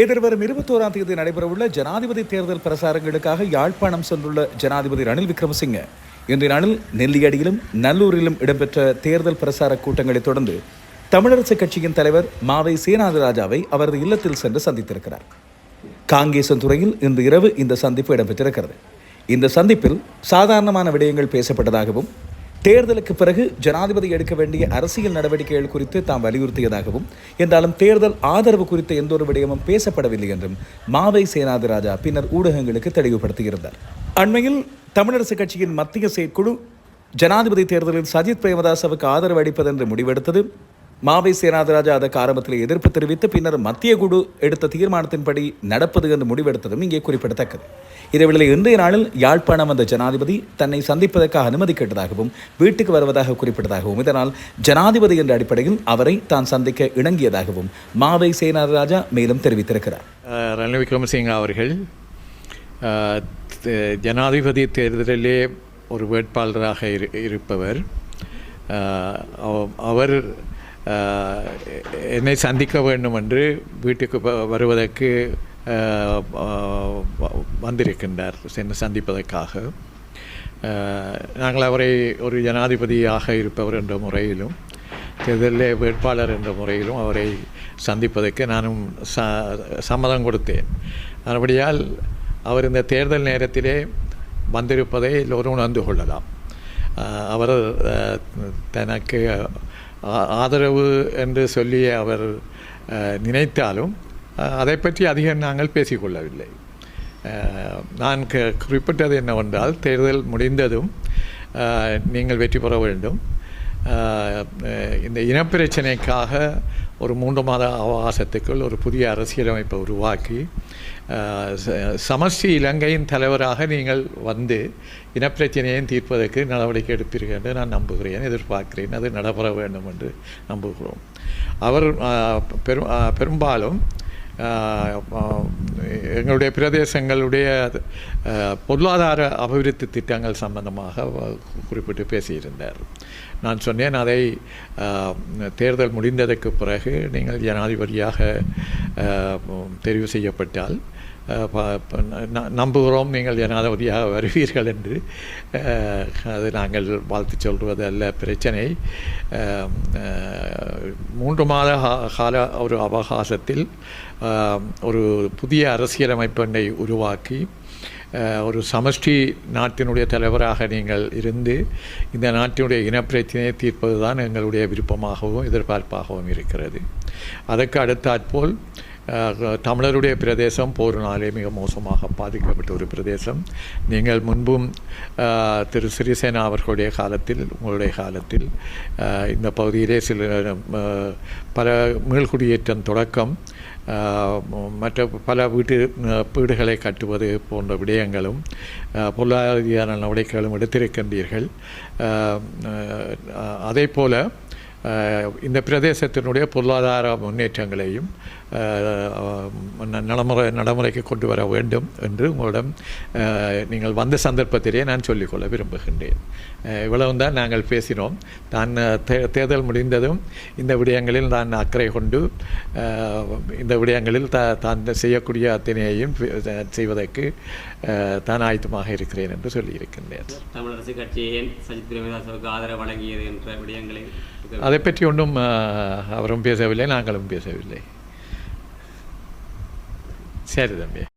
எதிர்வரும் இருபத்தோராம் தேதி நடைபெறவுள்ள ஜனாதிபதி தேர்தல் பிரசாரங்களுக்காக யாழ்ப்பாணம் சென்றுள்ள ஜனாதிபதி ரணில் விக்ரமசிங்க இன்றைய நாளில் நெல்லியடியிலும் நல்லூரிலும் இடம்பெற்ற தேர்தல் பிரசார கூட்டங்களைத் தொடர்ந்து தமிழரசுக் கட்சியின் தலைவர் மாவை சேனாதிராஜாவை அவரது இல்லத்தில் சென்று சந்தித்திருக்கிறார். காங்கேசன்துறையில் இன்று இரவு இந்த சந்திப்பு இடம்பெற்றிருக்கிறது. இந்த சந்திப்பில் சாதாரணமான விடயங்கள் பேசப்பட்டதாகவும் தேர்தலுக்கு பிறகு ஜனாதிபதி எடுக்க வேண்டிய அரசியல் நடவடிக்கைகள் குறித்து தாம் வலியுறுத்தியதாகவும் என்றாலும் தேர்தல் ஆதரவு குறித்த எந்த ஒரு விடயமும் பேசப்படவில்லை என்றும் மாவை சேனாதிராஜா பின்னர் ஊடகங்களுக்கு தெளிவுபடுத்தியிருந்தார். அண்மையில் தமிழரசுக் கட்சியின் மத்திய செயற்குழு ஜனாதிபதி தேர்தலில் சஜித் பிரேமதாசவுக்கு ஆதரவு அளிப்பது என்று முடிவெடுத்தது. மாவை சேனாதராஜா அதற்கு ஆரம்பத்தில் எதிர்ப்பு தெரிவித்து பின்னர் மத்திய குழு எடுத்த தீர்மானத்தின்படி நடப்பது என்று முடிவெடுத்ததும் இங்கே குறிப்பிடத்தக்கது. இதேவேளை இன்றைய நாளில் யாழ்ப்பாணம் வந்த ஜனாதிபதி தன்னை சந்திப்பதற்காக அனுமதி கேட்டதாகவும் வீட்டுக்கு வருவதாக குறிப்பிட்டதாகவும் இதனால் ஜனாதிபதி என்ற அடிப்படையில் அவரை தான் சந்திக்க இணங்கியதாகவும் மாவை சேனாதராஜா மேலும் தெரிவித்திருக்கிறார். ரணில் விக்ரமசிங்க அவர்கள் ஜனாதிபதி தேர்தலிலே ஒரு வேட்பாளராக இரு இருப்பவர். அவர் என்னை சந்திக்க வேண்டும் என்று வீட்டுக்கு வருவதற்கு வந்திருக்கின்றார். சென்று சந்திப்பதற்காக. நாங்கள் அவரை ஒரு ஜனாதிபதியாக இருப்பவர் என்ற முறையிலும் தேர்தலில் வேட்பாளர் என்ற முறையிலும் அவரை சந்திப்பதற்கு நானும் ச சம்மதம் கொடுத்தேன். மறுபடியால் அவர் இந்த தேர்தல் நேரத்திலே வந்திருப்பதை எல்லோரும் உணர்ந்து கொள்ளலாம். அவர் தனக்கு ஆதரவு என்று சொல்லி அவர் நினைத்தாலும் அதை பற்றி அதிகம் நாங்கள் பேசிக்கொள்ளவில்லை. நான் க- குறிப்பிட்டது என்னவென்றால் தேர்தல் முடிந்ததும் நீங்கள் வெற்றி பெற வேண்டும். இந்த இனப்பிரச்சனைக்காக ஒரு மூன்று மாத அவகாசத்துக்குள் ஒரு புதிய அரசியலமைப்பை உருவாக்கி சமஸ்டி ச- சமஷ்டி இலங்கையின் தலைவராக நீங்கள் வந்து இனப்பிரச்சனையை தீர்ப்பதற்கு நடவடிக்கை எடுப்பீர்கள் என்று நான் நம்புகிறேன் எதிர்பார்க்கிறேன். அது நடைபெற வேண்டும் என்று நம்புகிறோம். அவர் பெரும் பெரும்பாலும் எங்களுடைய பிரதேசங்களுடைய பொருளாதார அபிவிருத்தி திட்டங்கள் சம்பந்தமாக குறிப்பிட்டு பேசியிருந்தார். நான் சொன்னேன் அதை தேர்தல் முடிந்ததற்கு பிறகு நீங்கள் ஜனாதிபதியாக தெரிவு செய்யப்பட்டால் நம்புகிறோம் நீங்கள் ஜனாதிபதியாக வருவீர்கள் என்று. அது நாங்கள் வாழ்த்து சொல்வது அல்ல பிரச்சனை மூன்று மாத கால ஒரு அவகாசத்தில் ஒரு புதிய அரசியலமைப்பெண்ணை உருவாக்கி ஒரு சமஷ்டி நாட்டினுடைய தலைவராக நீங்கள் இருந்து இந்த நாட்டினுடைய இனப்பிரச்சனையை தீர்ப்பது தான் எங்களுடைய விருப்பமாகவும் எதிர்பார்ப்பாகவும் இருக்கிறது. அதற்கு அடுத்தாற்போல் போல் தமிழருடைய பிரதேசம் போரினாலே மிக மோசமாக பாதிக்கப்பட்ட ஒரு பிரதேசம். நீங்கள் முன்பும் திரு சிறிசேனா அவர்களுடைய காலத்தில் உங்களுடைய காலத்தில் இந்த பகுதியிலே சில பல மீள்குடியேற்றம் தொடக்கம் மற்ற பல வீட்டு வீடுகளை கட்டுவது போன்ற விடயங்களும் ஆஹ், பொருளாதார நடவடிக்கைகளும் எடுத்திருக்கின்றீர்கள். அதே போல் இந்த பிரதேசத்தினுடைய பொருளாதார முன்னேற்றங்களையும் நடைமுறை நடைமுறைக்கு கொண்டு வர வேண்டும் என்று உங்களிடம் நீங்கள் வந்த சந்தர்ப்பத்திலே நான் சொல்லிக்கொள்ள விரும்புகின்றேன். ஆஹ், இவ்வளவும் தான் நாங்கள் பேசினோம். தே- தேர்தல் முடிந்ததும் இந்த விடயங்களில் நான் அக்கறை கொண்டு இந்த விடயங்களில் த தான் செய்யக்கூடிய அத்தனையையும் செய்வதற்கு தான் ஆயத்தமாக இருக்கிறேன் என்று சொல்லியிருக்கின்றேன். தமிழரசு கட்சி ஏன் சஜித் பிரேமதாசவுக்கு ஆதரவு வழங்கியது என்ற விடயங்களை அதை பற்றி ஒன்றும் அவரும் பேசவில்லை நாங்களும் பேசவில்லை. Sério, Damir?